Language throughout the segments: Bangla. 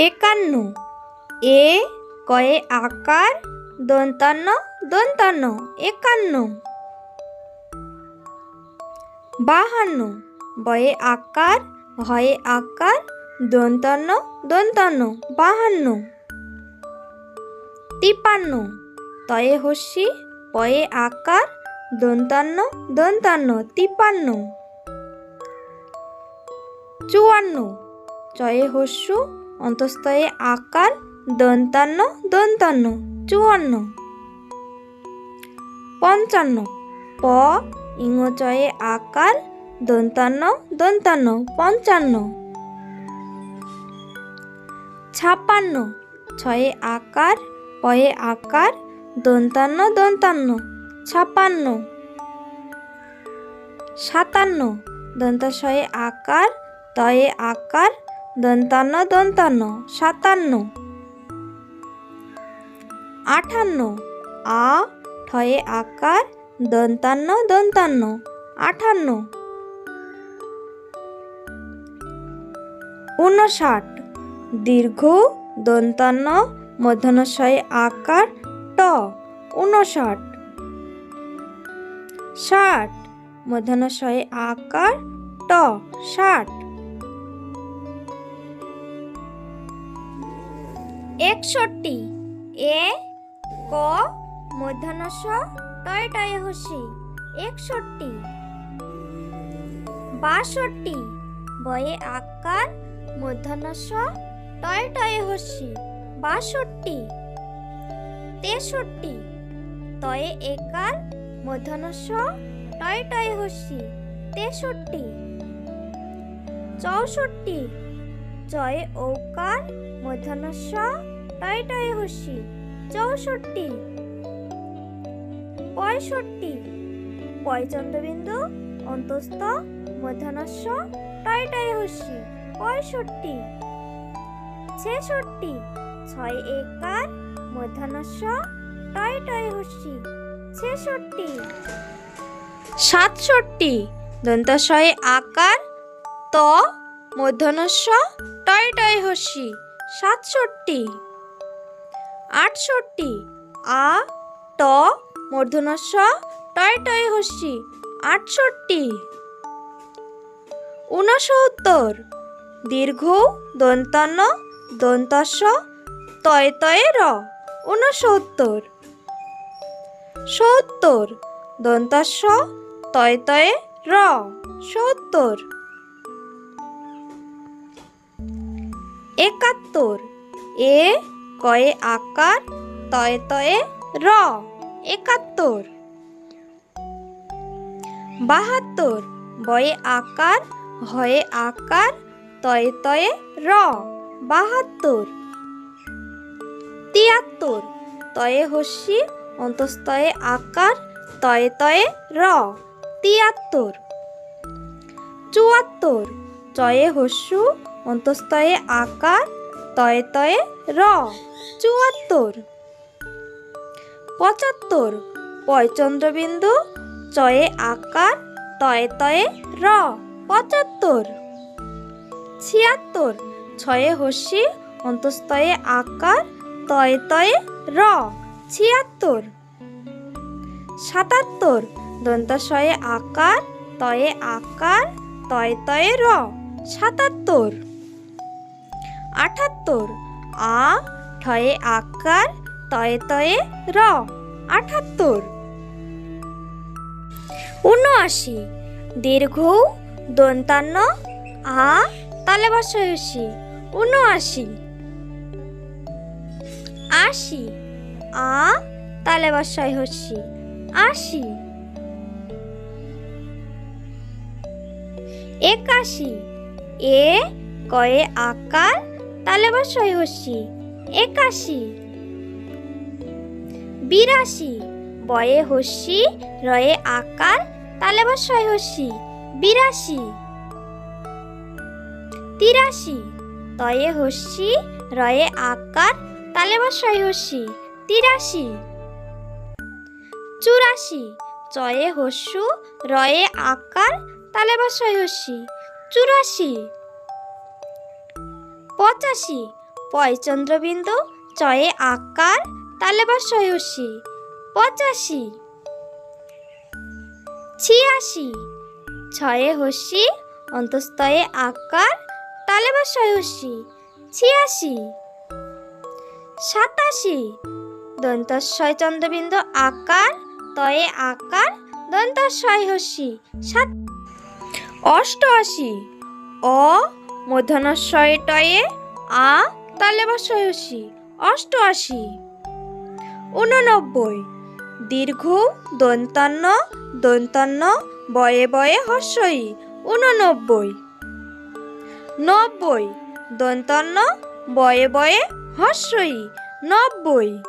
একান্ন। এ কয়ে আকার দন্তান্ন দন্তান্ন, একান্ন। বাহান্ন। বয়ে আকার হয়ে আকার, দন্তান্ন দন্তান্ন, বাহান্ন। তিপান্ন। তয়ে হস্যি, পয়ে আকার, দন্তান্ন দন্তান্ন, তিপান্ন। চুয়ান্ন। চয়ে হস্যু অন্তস্তয়ে আকার দন্তান্ন দন্তান্ন, চুয়ান্ন। পঞ্চান্ন। প ইংচয়ে আকার দন্তান্ন দন্তান্ন, পঞ্চান্ন। ছাপ্পান্ন। ছয়ে আকার, পয়ে আকার দন্তান্ন দন্তান্ন। ছাপ্পান্ন। সাতান্ন। দন্তাশয়ে আকার, তয়ে আকার দন্তান্ন দন্তান্ন, সাতান্ন। আটান্ন আ, ঠয়ে আকার, দন্তান্ন দন্তান্ন। আটান্ন ঊনষাট। দীর্ঘ, দন্তান্ন, মধ্যাহ্নশয়ে আকার, ট। ঊনষাট। ষাট। মধ্যাহ্নশয়ে আকার, ট। ষাট। একষট্টি। এ, ক মধ্যাহ্নস টয় টয়ে, হসি। একষট্টি। বাষট্টি। বয়ে আকার মধ্যাহ্নস টয় টয়ে, হসি। বাষট্টি। তেষট্টি। তয়ে একার মধ্যাহ্নস টয় টয়ে, হসি। তেষট্টি। চৌষট্টি। জয়ে ঔকার মধ্যাহ্নস টয়ে হসি চৌষট্টি। পঁয়ষট্টি। পয়চন্দ্রবিন্দু, অন্তস্থ মধ্যাহ্নস্য টয় টয়ে হসি পঁয়ষট্টি। ছেষট্টি। ছয় একার মধ্যাহ্নস্য টয় টয়ে হসি ছেষট্টি। সাতষট্টি। দন্তশয়ে আকার, ত মধ্যাহ্নস্য টয় টয় হসি সাতষট্টি। আটষট্টি। আ ট মূর্ধনস্ব টয় টয়, হস্যি। আটষট্টি। ঊনসত্তর। দীর্ঘ, দন্তান্ন, দন্তস্ব, তয়, তয়ে, র। ঊনসত্তর। সত্তর। দন্তাস্ব, তয়, তয়ে, র। সত্তর। একাত্তর। এ কয়ে আকার, তয়ে তয়ে র, একাত্তর। বাহাত্তর, বয়ে আকার, হয়ে আকার, তয়ে তয়ে র, বাহাত্তর। তিয়াত্তর, তয়ে হস্যি, অন্তস্তয়ে আকার, তয়ে তয়ে র, তিয়াত্তর। চুয়াত্তর চয়ে হস্যু, অন্তস্তয়ে আকার তয়ে তয়ে র, চুয়াত্তর। পঁচাত্তর, পয়চন্দ্রবিন্দু, চয়ে আকার, তয়ে তয়ে র, পঁচাত্তর। ছিয়াত্তর, ছয়ে হস্যি অন্তস্তয়ে আকার, তয়ে তয়ে র, ছিয়াত্তর। সাতাত্তর, দন্তাশয়ে আকার, তয়ে আকার, তয়ে তয়ে র, সাতাত্তর। আটাত্তর আ ঠয়ে আকার, তয়ে তয়ে র আটাত্তর উনআশি দীর্ঘ, দন্তান্ন। আ তালে বসয়সি উনআশি আশি। আ তালে বসায় হসি আশি। একাশি। এ, কয়ে আকার তালে বসায় হসি একাশি। বিরাশি। বয়ে হস্যি রয়ে আকার তালে বসায় হস্যি বিরাশি। তিরাশি। তয়ে হস্যি রয়ে আকার তালে বসায় হস্যি তিরাশি। চুরাশি। চয়ে হস্যু রয়ে আকার তালে বসায় হস্যি চুরাশি। পঁচাশি। পয় চন্দ্রবিন্দু চয়ে আকার, তালে বর্ষয় হস্যি পঁচাশি। ছিয়াশি। ছয়ে হস্যি অন্তস্তয়ে আকার, তালে বর্ষয় হস্যি ছিয়াশি। সাতাশি। দন্তস্বয় চন্দ্রবিন্দু, আকার, তয়ে আকার দন্তস্বয় হস্যি সাত অষ্টআশি। অ মূর্ধনস্বয়ে টয়ে আ তালে হস্যি অষ্টআশি। উননব্বই দীর্ঘ, দন্তান্ন দন্তান্ন, বয়ে বয়ে হস্যই উননব্বই নব্বই। দন্তান্ন, বয়ে বয়ে হস্যই নব্বই।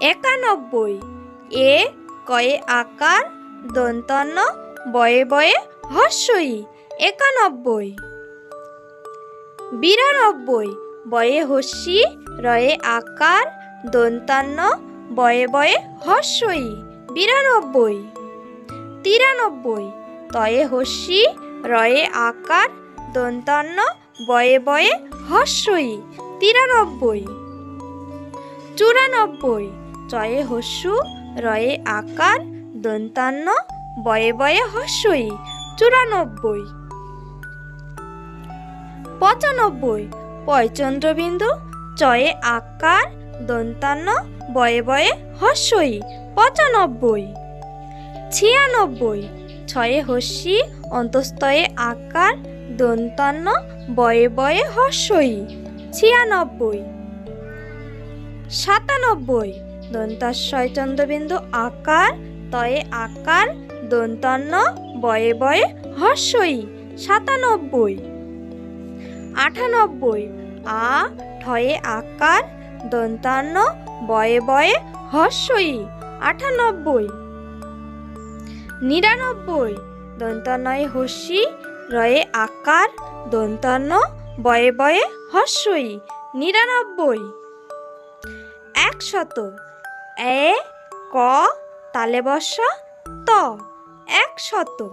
একানব্বই। এ কয়ে আকার, দন্তান্ন, বয়ে বয়ে হস্যই একানব্বই। বিরানব্বই, বয়ে হস্যি, রয়ে আকার, দন্তান্ন, বয়ে বয়ে হস্যই, বিরানব্বই। তিরানব্বই, তয়ে হস্যি, রয়ে আকার, দন্তান্ন, বয়ে বয়ে হস্যই, তিরানব্বই। চুরানব্বই চয়ে হস্যু, রয়ে আকার, দন্তান্ন, বয়ে বয়ে হস্যই, চুরানব্বই। পঁচানব্বই। পয়চন্দ্রবিন্দু চয়ে আকার, দন্তান্ন, বয়ে বয়ে হস্যই, পঁচানব্বই। ছিয়ানব্বই, ছয়ে হস্যি অন্তস্তয়ে আকার, দন্তান্ন, বয়ে বয়ে হস্যই, ছিয়ানব্বই। সাতানব্বই দন্তাশয় চন্দ্রবিন্দু আকার, তয়ে আকার, দন্তান্ন, বয়ে বয়ে হস্যই, সাতানব্বই। আটানব্বই। আ, ঠয়ে আকার, দন্তান্ন, বয়ে বয়ে হস্যই আটানব্বই। নিরানব্বই। দন্তান্নয় হস্যি রয়ে আকার, দন্তান্ন, বয়ে বয়ে হস্যই নিরানব্বই। একশত। এ, ক, তালে বসা ত। একশত।